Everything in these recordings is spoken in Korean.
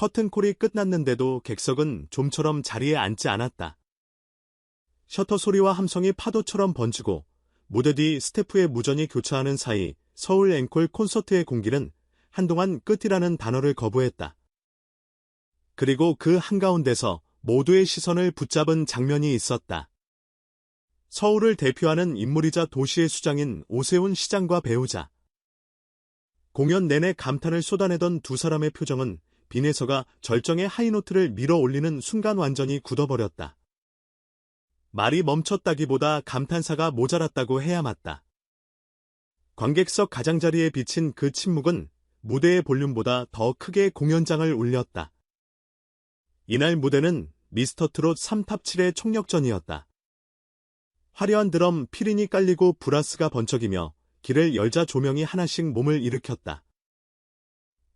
커튼콜이 끝났는데도 객석은 좀처럼 자리에 앉지 않았다. 셔터 소리와 함성이 파도처럼 번지고 무대 뒤 스태프의 무전이 교차하는 사이 서울 앵콜 콘서트의 공기는 한동안 끝이라는 단어를 거부했다. 그리고 그 한가운데서 모두의 시선을 붙잡은 장면이 있었다. 서울을 대표하는 인물이자 도시의 수장인 오세훈 시장과 배우자. 공연 내내 감탄을 쏟아내던 두 사람의 표정은 빈에서가 절정의 하이노트를 밀어 올리는 순간 완전히 굳어버렸다. 말이 멈췄다기보다 감탄사가 모자랐다고 해야 맞다. 관객석 가장자리에 비친 그 침묵은 무대의 볼륨보다 더 크게 공연장을 울렸다. 이날 무대는 미스터 트롯 3탑 7의 총력전이었다. 화려한 드럼 피린이 깔리고 브라스가 번쩍이며 길을 열자 조명이 하나씩 몸을 일으켰다.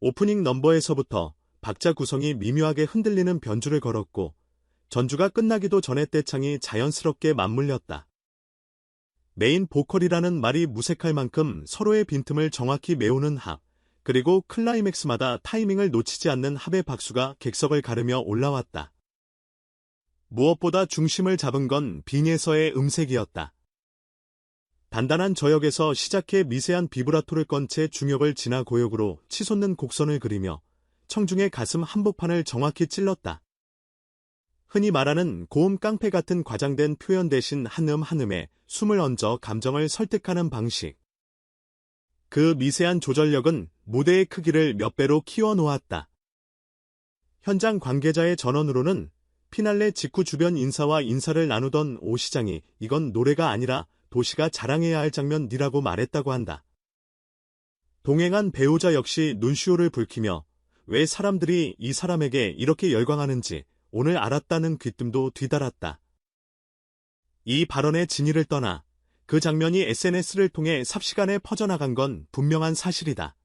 오프닝 넘버에서부터 박자 구성이 미묘하게 흔들리는 변주를 걸었고 전주가 끝나기도 전에 떼창이 자연스럽게 맞물렸다. 메인 보컬이라는 말이 무색할 만큼 서로의 빈틈을 정확히 메우는 합, 그리고 클라이맥스마다 타이밍을 놓치지 않는 합의 박수가 객석을 가르며 올라왔다. 무엇보다 중심을 잡은 건 빈에서의 음색이었다. 단단한 저역에서 시작해 미세한 비브라토를 건 채 중역을 지나 고역으로 치솟는 곡선을 그리며 청중의 가슴 한복판을 정확히 찔렀다. 흔히 말하는 고음 깡패 같은 과장된 표현 대신 한음 한음에 숨을 얹어 감정을 설득하는 방식. 그 미세한 조절력은 무대의 크기를 몇 배로 키워 놓았다. 현장 관계자의 전원으로는 피날레 직후 주변 인사와 인사를 나누던 오 시장이 이건 노래가 아니라 도시가 자랑해야 할 장면이라고 말했다고 한다. 동행한 배우자 역시 눈시울을 붉히며 왜 사람들이 이 사람에게 이렇게 열광하는지 오늘 알았다는 귀뜸도 뒤달았다. 이 발언의 진위를 떠나 그 장면이 SNS를 통해 삽시간에 퍼져나간 건 분명한 사실이다.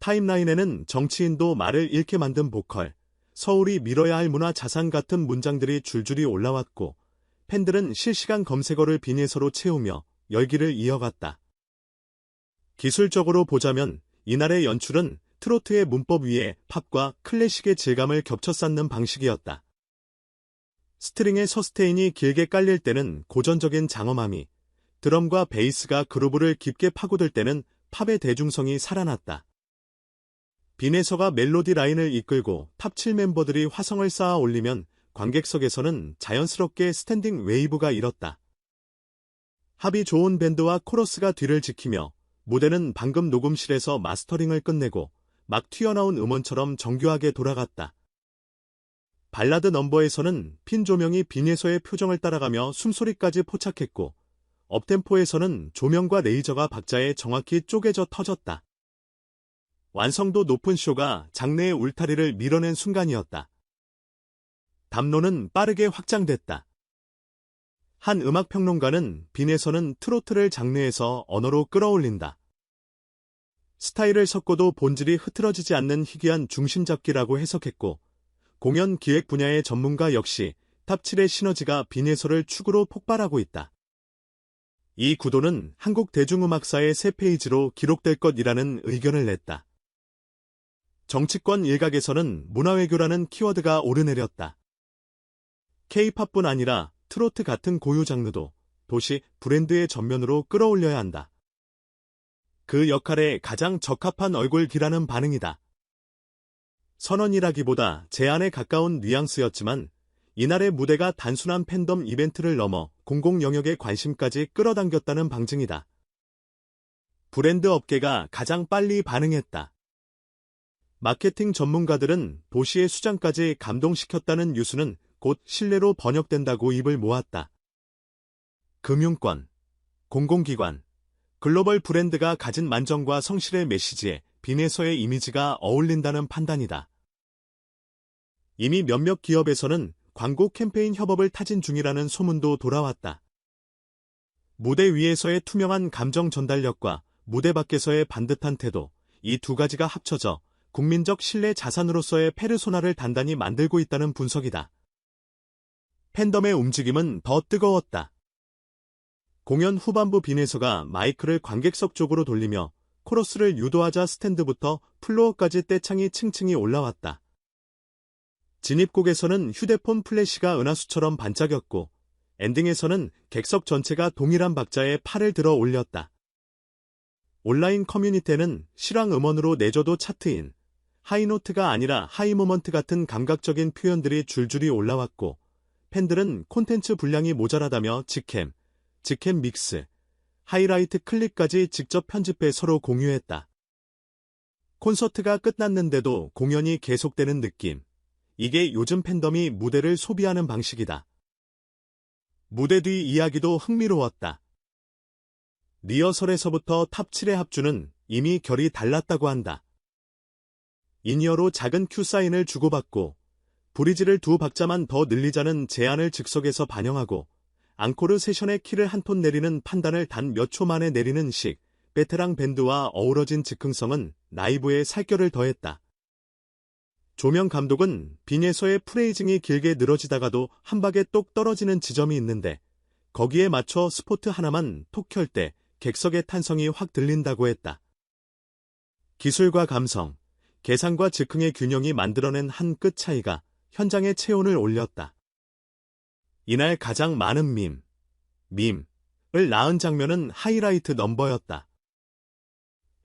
타임라인에는 정치인도 말을 잃게 만든 보컬, 서울이 밀어야 할 문화 자산 같은 문장들이 줄줄이 올라왔고, 팬들은 실시간 검색어를 비닐서로 채우며 열기를 이어갔다. 기술적으로 보자면 이날의 연출은 트로트의 문법 위에 팝과 클래식의 질감을 겹쳐 쌓는 방식이었다. 스트링의 서스테인이 길게 깔릴 때는 고전적인 장엄함이, 드럼과 베이스가 그루브를 깊게 파고들 때는 팝의 대중성이 살아났다. 빈에서가 멜로디 라인을 이끌고 탑7 멤버들이 화성을 쌓아 올리면 관객석에서는 자연스럽게 스탠딩 웨이브가 일었다. 합이 좋은 밴드와 코러스가 뒤를 지키며 무대는 방금 녹음실에서 마스터링을 끝내고 막 튀어나온 음원처럼 정교하게 돌아갔다. 발라드 넘버에서는 핀 조명이 빈에서의 표정을 따라가며 숨소리까지 포착했고 업템포에서는 조명과 레이저가 박자에 정확히 쪼개져 터졌다. 완성도 높은 쇼가 장내의 울타리를 밀어낸 순간이었다. 담론은 빠르게 확장됐다. 한 음악평론가는 빈에서는 트로트를 장르에서 언어로 끌어올린다. 스타일을 섞어도 본질이 흐트러지지 않는 희귀한 중심 잡기라고 해석했고 공연 기획 분야의 전문가 역시 탑7의 시너지가 빈에서를 축으로 폭발하고 있다. 이 구도는 한국 대중음악사의 새 페이지로 기록될 것이라는 의견을 냈다. 정치권 일각에서는 문화외교라는 키워드가 오르내렸다. K-팝뿐 아니라 트로트 같은 고유 장르도 도시 브랜드의 전면으로 끌어올려야 한다. 그 역할에 가장 적합한 얼굴기라는 반응이다. 선언이라기보다 제안에 가까운 뉘앙스였지만 이날의 무대가 단순한 팬덤 이벤트를 넘어 공공 영역의 관심까지 끌어당겼다는 방증이다. 브랜드 업계가 가장 빨리 반응했다. 마케팅 전문가들은 도시의 수장까지 감동시켰다는 뉴스는 곧 신뢰로 번역된다고 입을 모았다. 금융권, 공공기관, 글로벌 브랜드가 가진 만정과 성실의 메시지에 빈에서의 이미지가 어울린다는 판단이다. 이미 몇몇 기업에서는 광고 캠페인 협업을 타진 중이라는 소문도 돌아왔다. 무대 위에서의 투명한 감정 전달력과 무대 밖에서의 반듯한 태도, 이 두 가지가 합쳐져 국민적 신뢰 자산으로서의 페르소나를 단단히 만들고 있다는 분석이다. 팬덤의 움직임은 더 뜨거웠다. 공연 후반부 빈에서가 마이크를 관객석 쪽으로 돌리며 코러스를 유도하자 스탠드부터 플로어까지 떼창이 층층이 올라왔다. 진입곡에서는 휴대폰 플래시가 은하수처럼 반짝였고 엔딩에서는 객석 전체가 동일한 박자에 팔을 들어 올렸다. 온라인 커뮤니티에는 실황 음원으로 내줘도 차트인 하이노트가 아니라 하이모먼트 같은 감각적인 표현들이 줄줄이 올라왔고 팬들은 콘텐츠 분량이 모자라다며 직캠, 직캠 믹스, 하이라이트 클립까지 직접 편집해 서로 공유했다. 콘서트가 끝났는데도 공연이 계속되는 느낌. 이게 요즘 팬덤이 무대를 소비하는 방식이다. 무대 뒤 이야기도 흥미로웠다. 리허설에서부터 탑 7의 합주는 이미 결이 달랐다고 한다. 인이어로 작은 큐 사인을 주고받고 브리지를 두 박자만 더 늘리자는 제안을 즉석에서 반영하고 앙코르 세션의 키를 한 톤 내리는 판단을 단 몇 초 만에 내리는 식, 베테랑 밴드와 어우러진 즉흥성은 라이브에 살결을 더했다. 조명 감독은 빈에서의 프레이징이 길게 늘어지다가도 한 박에 똑 떨어지는 지점이 있는데 거기에 맞춰 스포트 하나만 톡 켤 때 객석의 탄성이 확 들린다고 했다. 기술과 감성, 계산과 즉흥의 균형이 만들어낸 한 끗 차이가 현장의 체온을 올렸다. 이날 가장 많은 밈, 밈을 낳은 장면은 하이라이트 넘버였다.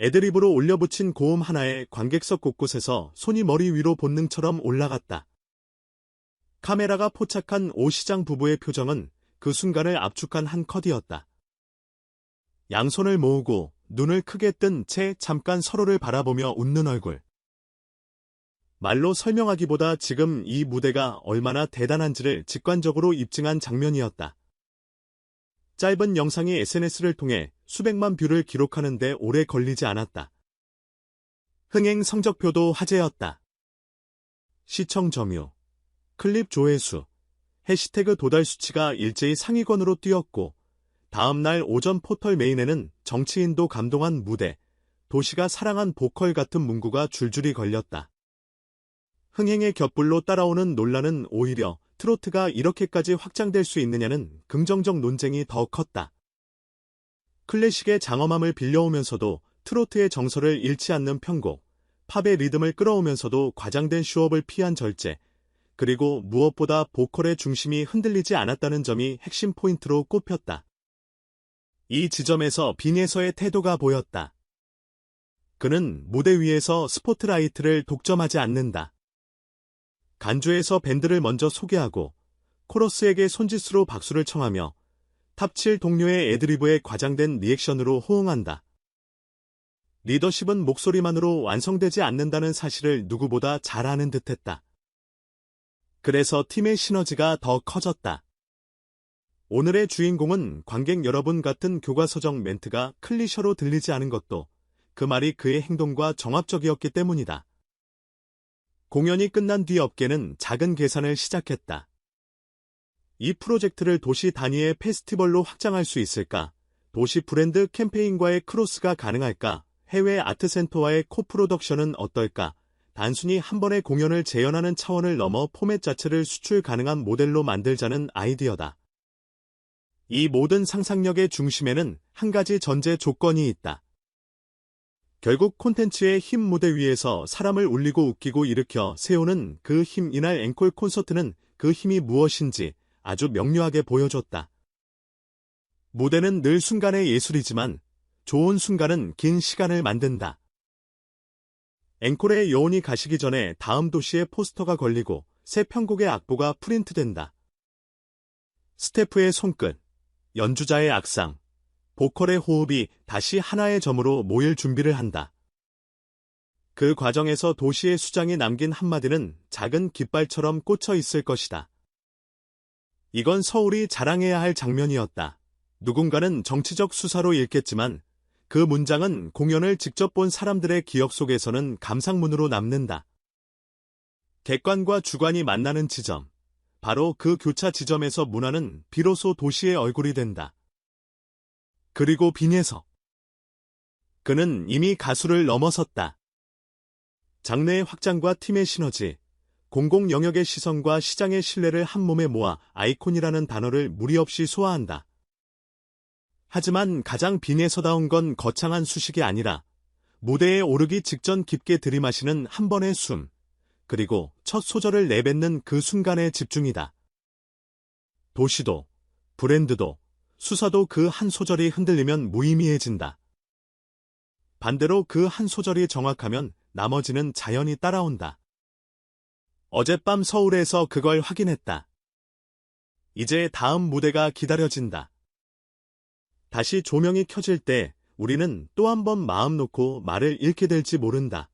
애드립으로 올려붙인 고음 하나에 관객석 곳곳에서 손이 머리 위로 본능처럼 올라갔다. 카메라가 포착한 오 시장 부부의 표정은 그 순간을 압축한 한 컷이었다. 양손을 모으고 눈을 크게 뜬 채 잠깐 서로를 바라보며 웃는 얼굴. 말로 설명하기보다 지금 이 무대가 얼마나 대단한지를 직관적으로 입증한 장면이었다. 짧은 영상이 SNS를 통해 수백만 뷰를 기록하는데 오래 걸리지 않았다. 흥행 성적표도 화제였다. 시청 점유, 클립 조회수, 해시태그 도달 수치가 일제히 상위권으로 뛰었고 다음날 오전 포털 메인에는 정치인도 감동한 무대, 도시가 사랑한 보컬 같은 문구가 줄줄이 걸렸다. 흥행의 곁불로 따라오는 논란은 오히려 트로트가 이렇게까지 확장될 수 있느냐는 긍정적 논쟁이 더 컸다. 클래식의 장엄함을 빌려오면서도 트로트의 정서를 잃지 않는 편곡, 팝의 리듬을 끌어오면서도 과장된 슈업을 피한 절제, 그리고 무엇보다 보컬의 중심이 흔들리지 않았다는 점이 핵심 포인트로 꼽혔다. 이 지점에서 빈에서의 태도가 보였다. 그는 무대 위에서 스포트라이트를 독점하지 않는다. 간주에서 밴드를 먼저 소개하고 코러스에게 손짓으로 박수를 청하며 탑7 동료의 애드리브에 과장된 리액션으로 호응한다. 리더십은 목소리만으로 완성되지 않는다는 사실을 누구보다 잘 아는 듯했다. 그래서 팀의 시너지가 더 커졌다. 오늘의 주인공은 관객 여러분 같은 교과서적 멘트가 클리셔로 들리지 않은 것도 그 말이 그의 행동과 정합적이었기 때문이다. 공연이 끝난 뒤 업계는 작은 계산을 시작했다. 이 프로젝트를 도시 단위의 페스티벌로 확장할 수 있을까? 도시 브랜드 캠페인과의 크로스가 가능할까? 해외 아트센터와의 코프로덕션은 어떨까? 단순히 한 번의 공연을 재현하는 차원을 넘어 포맷 자체를 수출 가능한 모델로 만들자는 아이디어다. 이 모든 상상력의 중심에는 한 가지 전제 조건이 있다. 결국 콘텐츠의 힘 무대 위에서 사람을 울리고 웃기고 일으켜 세우는 그 힘 이날 앵콜 콘서트는 그 힘이 무엇인지 아주 명료하게 보여줬다. 무대는 늘 순간의 예술이지만 좋은 순간은 긴 시간을 만든다. 앵콜의 여운이 가시기 전에 다음 도시의 포스터가 걸리고 새 편곡의 악보가 프린트된다. 스태프의 손끝, 연주자의 악상, 보컬의 호흡이 다시 하나의 점으로 모일 준비를 한다. 그 과정에서 도시의 수장이 남긴 한마디는 작은 깃발처럼 꽂혀 있을 것이다. 이건 서울이 자랑해야 할 장면이었다. 누군가는 정치적 수사로 읽겠지만 그 문장은 공연을 직접 본 사람들의 기억 속에서는 감상문으로 남는다. 객관과 주관이 만나는 지점. 바로 그 교차 지점에서 문화는 비로소 도시의 얼굴이 된다. 그리고 빈에서 그는 이미 가수를 넘어섰다. 장래의 확장과 팀의 시너지, 공공 영역의 시선과 시장의 신뢰를 한 몸에 모아 아이콘이라는 단어를 무리 없이 소화한다. 하지만 가장 빈에서다운 건 거창한 수식이 아니라 무대에 오르기 직전 깊게 들이마시는 한 번의 숨, 그리고 첫 소절을 내뱉는 그 순간의 집중이다. 도시도, 브랜드도, 수사도 그 한 소절이 흔들리면 무의미해진다. 반대로 그 한 소절이 정확하면 나머지는 자연히 따라온다. 어젯밤 서울에서 그걸 확인했다. 이제 다음 무대가 기다려진다. 다시 조명이 켜질 때 우리는 또 한 번 마음 놓고 말을 잃게 될지 모른다.